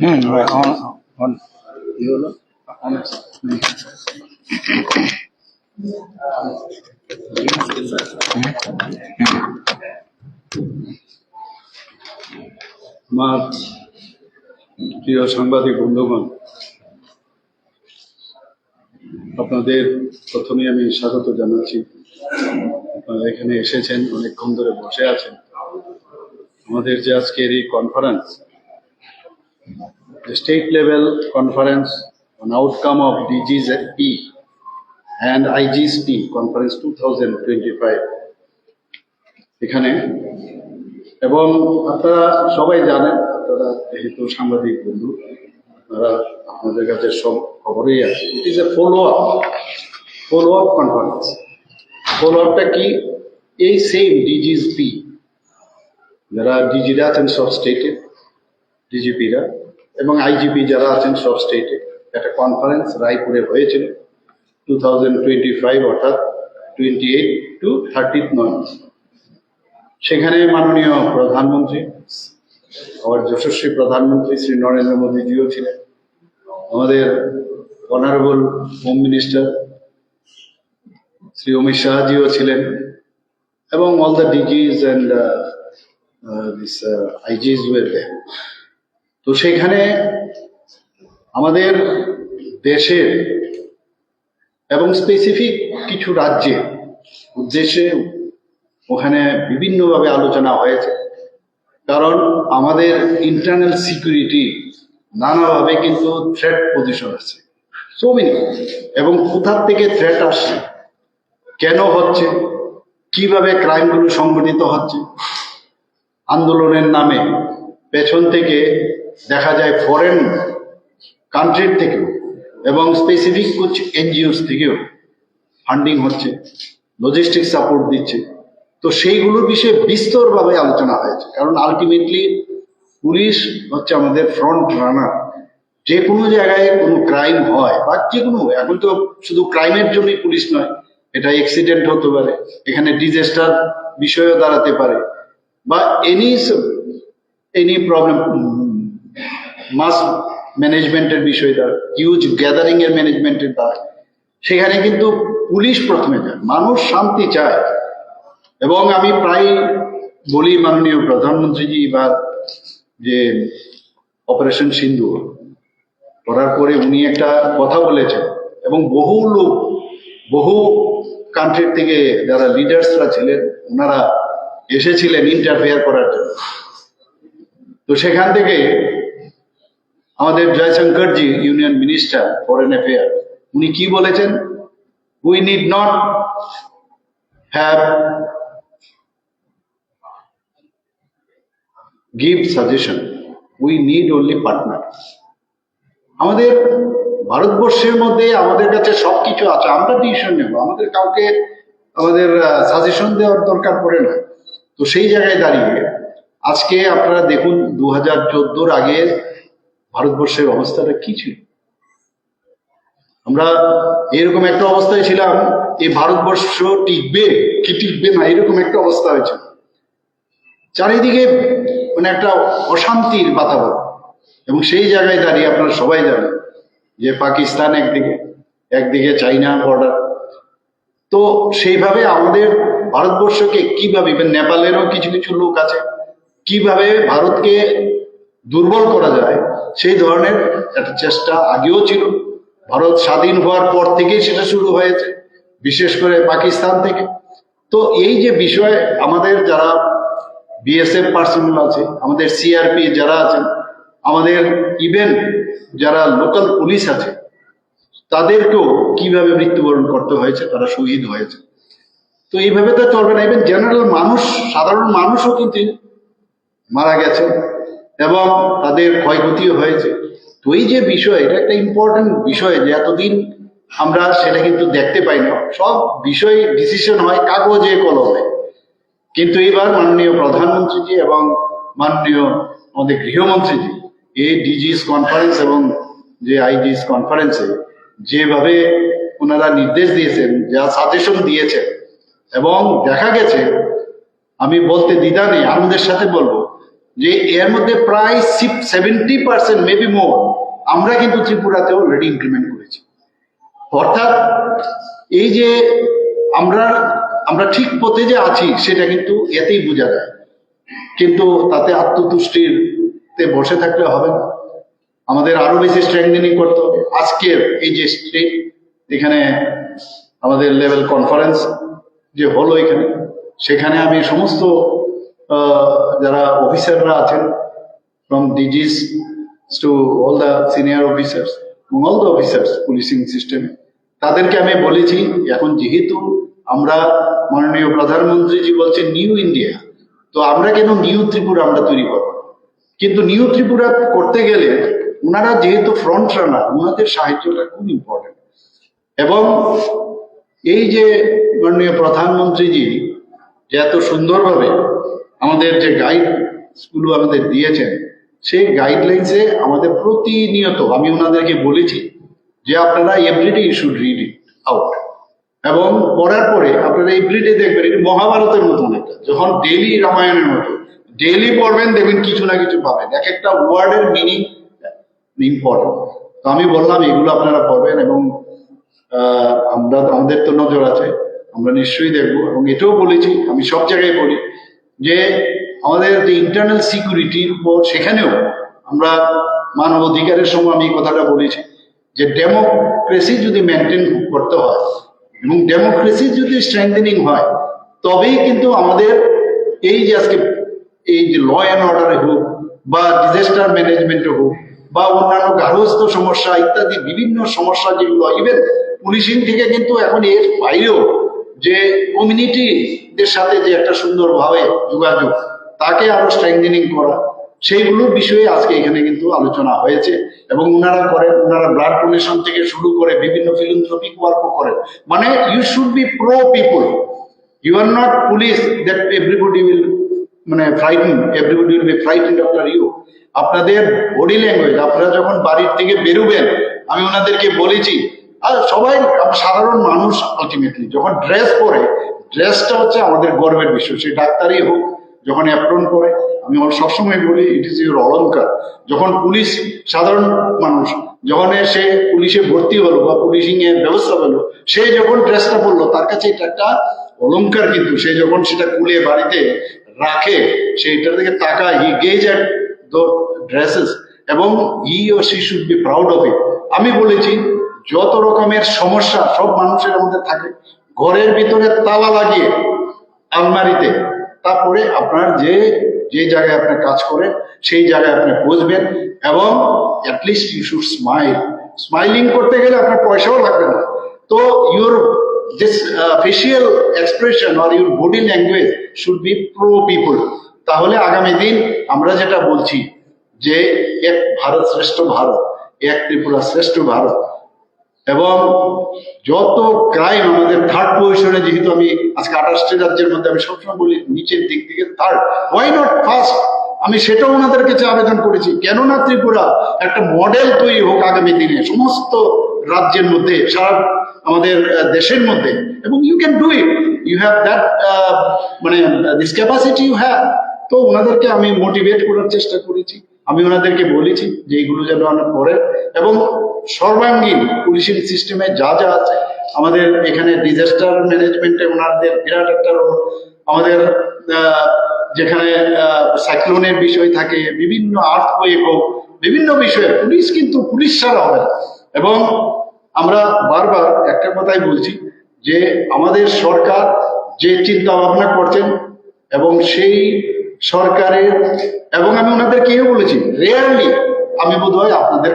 Hmm on on কি হলো? On আমার প্রিয় সাংবাদিক বন্ধুগণ আপনাদের প্রথমে আমি স্বাগত জানাচ্ছি। আপনারা এখানে এসেছেন, অনেকক্ষণ ধরে বসে আছেন। আমাদের যে আজকের এই conference the state level conference on outcome of DGZP and IGSP conference 2025 এখানে, এবং আপনারা সবাই জানেন, আপনারা যেহেতু সাংবাদিক বন্ধু, আপনারা আপনাদের কাছে সব খবরই আছে। It is a follow up follow up conference follow আপটা কি এই সেম ডিজিএসপি যারা ডিজিরা আছেন সব স্টেটে ডিজিপিরা এবং আইজিপি যারা আছেন সব স্টেটে একটা কনফারেন্স রায়পুরে হয়েছিল টু থাউজেন্ড টোয়েন্টি ফাইভ অর্থাৎ twenty eight to thirtieth November সেখানে মাননীয় প্রধানমন্ত্রী, আমার যশস্বী প্রধানমন্ত্রী শ্রী নরেন্দ্র মোদীজিও ছিলেন। আমাদের honourable home minister Shri Amit শাহজিও ছিলেন, এবং all the DGs and this IGs তো সেখানে আমাদের দেশের এবং স্পেসিফিক কিছু রাজ্যে উদ্দেশ্যে ওখানে বিভিন্নভাবে আলোচনা হয়েছে। কারণ আমাদের ইন্টারনাল সিকিউরিটি নানাভাবে কিন্তু থ্রেট পজিশন আছে। সো মেনি এবং কোথার থেকে থ্রেট আসছে কেন হচ্ছে? কীভাবে ক্রাইমগুলো সংগঠিত হচ্ছে? আন্দোলনের নামে পেছন থেকে দেখা যায় ফরেন কান্ট্রির থেকেও এবং স্পেসিফিক কিছু এনজিওস থেকেও ফান্ডিং হচ্ছে লজিস্টিক সাপোর্ট দিচ্ছে। তো সেইগুলোর বিষয়ে বিস্তরভাবে আলোচনা হয়েছে। কারণ আলটিমেটলি পুলিশ হচ্ছে আমাদের ফ্রন্ট রানার যে কোনো জায়গায় কোনো ক্রাইম হয় বা যে কোনো এখন তো শুধু ক্রাইমের জন্যই পুলিশ নয়, এটা অ্যাক্সিডেন্ট হতে পারে, এখানে ডিজাস্টার বিষয়ও দাঁড়াতে পারে, বা এনি এনি প্রবলেম মাস ম্যানেজমেন্টের বিষয় বিষয়টা হিউজ গ্যাদারিং এর ম্যানেজমেন্টের দ্বারা, সেখানে কিন্তু পুলিশ প্রথমে যায়, মানুষ শান্তি চায়। এবং আমি প্রায় বলি মাননীয় প্রধানমন্ত্রীজি বা যে অপারেশন সিন্ধু করার পরে উনি একটা কথা বলেছেন এবং বহু লোক, বহু কান্ট্রির থেকে যারা লিডার্সরা ছিলেন, ওনারা এসেছিলেন ইন্টারফেয়ার করার জন্য। তো সেখান থেকে আমাদের Jaishankarji union minister foreign affair উনি কি বলেছেন? We need not have give suggestion we need only partner আমাদের ভারতবর্ষের মধ্যে আমাদের কাছে সবকিছু আছে, আমরা ডিসিশন নেব। আমাদের কাউকে আমাদের সাজেশন দেওয়ার দরকার পড়ে না। তো সেই জায়গায় দাঁড়িয়ে আজকে আপনারা দেখুন দু হাজার চোদ্দোর আগে ভারতবর্ষের অবস্থাটা কি ছিল। আমরা এরকম একটা অবস্থায় ছিলাম, এই ভারতবর্ষ টিকবে কি টিকবে না, এরকম একটা অবস্থা হয়েছে। চারিদিকে মানে একটা অশান্তির বাতাবরণ। এবং সেই জায়গায় দাঁড়িয়ে আপনারা সবাই জানেন যে পাকিস্তান একদিকে একদিকে চাইনা বর্ডার তো সেইভাবে আমাদের ভারতবর্ষকে কীভাবে নেপালেরও কিছু কিছু লোক আছে, কীভাবে ভারতকে দুর্বল করা যায়, সেই ধরনের একটা চেষ্টা আগেও ছিল। ভারত স্বাধীন হওয়ার পর থেকেই সেটা শুরু হয়েছে, বিশেষ করে পাকিস্তান থেকে। তো এই যে বিষয়, আমাদের যারা বিএসএফ পার্সোনাল আছে, আমাদের সিআরপি যারা আছেন আমাদের ইভেন যারা লোকাল পুলিশ আছে, তাদেরকেও কীভাবে মৃত্যুবরণ করতে হয়েছে, তারা শহীদ হয়েছে। তো এইভাবে তো চলবে না ইভেন জেনারেল মানুষ, সাধারণ মানুষও কিন্তু মারা গেছে এবং তাদের ক্ষয়ক্ষতিও হয়েছে। তো এই যে বিষয়, এটা একটা ইম্পর্টেন্ট বিষয় যে এতদিন আমরা সেটা কিন্তু দেখতে পাই না। সব বিষয়ে ডিসিশন হয় কাগজে, কলমে। কিন্তু এবার মাননীয় প্রধানমন্ত্রীজি এবং মাননীয় আমাদের গৃহমন্ত্রীজি এই ডিজিস কনফারেন্স এবং যে আইজিস কনফারেন্সে যেভাবে ওনারা নির্দেশ দিয়েছেন, যা সাজেশন দিয়েছেন, এবং দেখা গেছে, আমি বলতে দ্বিধা নেই আনন্দের সাথে বলব, যে এর মধ্যে প্রায় সেভেন্টি পার্সেন্ট মেবি মোর আমরা কিন্তু ত্রিপুরাতে অলরেডি ইমপ্লিমেন্ট করেছি। অর্থাৎ এই যে আমরা আমরা ঠিক পথে যে আছি, সেটা কিন্তু এতেই বোঝা যায়। কিন্তু তাতে আত্মতুষ্টির তে বসে থাকলে হবে না আমাদের আরও বেশি স্ট্রেংথেনিং করতে হবে আজকের এই যে এখানে আমাদের লেভেল কনফারেন্স যে হলো এখানে, সেখানে আমি সমস্ত যারা অফিসাররা আছেন from DGs to all the senior officers all the officers policing সিস্টেমে তাদেরকে আমি বলেছি, এখন যেহেতু আমরা মাননীয় প্রধানমন্ত্রীজি বলছেন নিউ ইন্ডিয়া তো আমরা কেন নিউ ত্রিপুরা আমরা তৈরি করব? কিন্তু নিউ ত্রিপুরা করতে গেলে ওনারা যেহেতু ফ্রন্ট রানার ওনাদের সাহায্যটা খুব ইম্পর্টেন্ট এবং এই যে মাননীয় প্রধানমন্ত্রীজি যে এত সুন্দরভাবে আমাদের যে গাইডগুলো আমাদের দিয়েছেন, সেই গাইডলাইন্সে আমাদের প্রতিনিয়ত, আমি ওনাদেরকে বলেছি যে আপনারা everyday you should read it out এবং পড়ার পরে আপনারা এভরিডে দেখবেন, এটা মহাভারতের মতন একটা, যখন ডেলি রামায়ণের মতো। ডেলি পড়বেন, দেখবেন কিছু না কিছু পাবেন। এক একটা ওয়ার্ডের মিনিং ইম্পর্টেন্ট তো আমি বললাম, এগুলো আপনারা পড়বেন এবং আমরা, আমাদের তো নজর আছে, আমরা নিশ্চয়ই দেখব। এবং এটাও বলেছি, আমি সব জায়গায় বলি যে, আমাদের যে ইন্টারনাল সিকিউরিটির উপর সেখানেও আমরা মানব অধিকারের সময় আমি কথাটা বলেছি যে ডেমোক্রেসি যদি মেনটেন করতে হয় এবং ডেমোক্রেসি যদি স্ট্রেংথেনিং হয়, তবেই কিন্তু আমাদের এই যে আজকে এই যে ল অ্যান্ড অর্ডারে হোক বা ডিজাস্টার ম্যানেজমেন্টে হোক বা অন্যান্য গার্হস্থ সমস্যা ইত্যাদি বিভিন্ন সমস্যা যেগুলো ইভেন পুলিশিং থেকে কিন্তু এখন এর বাইরেও যে কমিউনিটিদের সাথে যে একটা সুন্দরভাবে যোগাযোগ, তাকে আরও স্ট্রেংথেনিং করা সেইগুলোর বিষয়ে আজকে এখানে কিন্তু আলোচনা হয়েছে। এবং ওনারা করেন ওনারা ব্লাড ডোনেশন থেকে শুরু করে বিভিন্ন ফিলন্থ্রপিক ওয়ার্কও করেন। মানে you should be pro people you are not police that everybody will মানে frighten everybody will be frighten after you আপনাদের বডি ল্যাঙ্গুয়েজ আপনারা যখন বাড়ির থেকে বেরোবেন, আমি ওনাদেরকে বলেছি, আর সবাই সাধারণ মানুষ আলটিমেটলি যখন ড্রেস পরে ড্রেসটা হচ্ছে আমাদের গর্বের বিষয়, সে ডাক্তারই হোক, যখন অ্যাপ্রন করে আমি আমার সবসময় বলি ইট ইজ ইউর অলঙ্কার যখন পুলিশ, সাধারণ মানুষ, যখন সে পুলিশে ভর্তি হলো বা পুলিশিং এর ব্যবস্থা পেল সে যখন ড্রেসটা পরলো, তার কাছে এটা একটা অলংকার কিন্তু, সে যখন সেটা খুলে বাড়িতে রাখে সে এটার দিকে তাকায় he gaze at those dresses এবং he or she should be proud of it আমি বলেছি, যত রকমের সমস্যা সব মানুষের মধ্যে থাকে, ঘরের ভিতরে তালা লাগিয়ে আলমারিতে, তারপরে আপনার যে যে জায়গায় আপনি কাজ করেন, সেই জায়গায় আপনি বসবেন, এবং at least you should smile smiling করতে গেলে আপনার পয়সাও লাগবে না। তো your this facial expression or your body language should be pro people তাহলে আগামী দিন আমরা যেটা বলছি যে এক ভারত শ্রেষ্ঠ ভারত, এক ত্রিপুরা শ্রেষ্ঠ ভারত। এবং যত ক্রাইম আমাদের থার্ড পজিশনে যেহেতু আমি আজকে আঠাশটি রাজ্যের মধ্যে আমি সবসময় বলি, নিচের দিক থেকে থার্ড ওয়াই নট ফার্স্ট আমি সেটাও ওনাদের কাছে আবেদন করেছি। কেননা ত্রিপুরা একটা মডেল তৈরি হোক আগামী দিনে। সমস্ত রাজ্যের মধ্যে সারা আমাদের দেশের মধ্যে। এবং you can do it you have that মানে দিস ক্যাপাসিটি ইউ হ্যাভ তো ওনাদেরকে আমি মোটিভেট করার চেষ্টা করেছি। আমি ওনাদেরকে বলেছি যে এইগুলো যেন আমরা করেন। এবং সর্বাঙ্গীন পুলিশিং সিস্টেমে যা যা আছে, আমাদের এখানে ডিজাস্টার ম্যানেজমেন্টে ওনাদের বিরাট একটা রোল আমাদের যেখানে সাইক্লোনের বিষয় থাকে, বিভিন্ন আর্থ বিভিন্ন বিষয়ে পুলিশ কিন্তু পুলিশ ছাড়া হবে এবং আমরা বারবার একটা কথাই বলছি যে আমাদের সরকার যে চিন্তা ভাবনা করছেন এবং সেই সরকারের, এবং আমি ওনাদেরকে এও বলেছি রেয়ারলি আমি বোধ হয় আপনাদের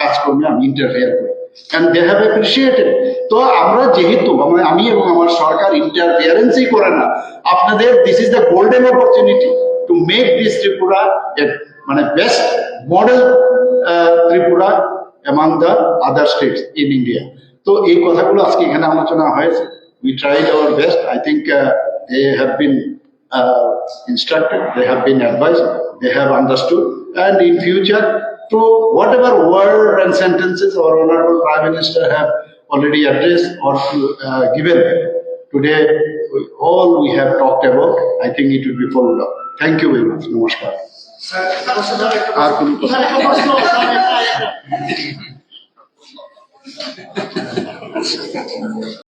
কাজকর্মে আমি ইন্টারফেয়ার করি অ্যান্ড দে হ্যাভ অ্যাপ্রিসিয়েটেড তো আমরা যেহেতু আমি এবং আমার সরকার ইন্টারফিয়ারেন্সই করে না, আপনাদের this is the golden opportunity to make this Tripura মানে best model Tripura Among the other states in India তো এই কথাগুলো আজকে এখানে আলোচনা হয়েছে we tried our best I think they have been uh, instructed, they have been advised, they have understood, and in future, through whatever word and sentences our honorable prime minister have already addressed or uh, given today we- all we have talked about, I think it will be followed up. Thank you very much. Namaskar. আর কোন প্রশ্ন?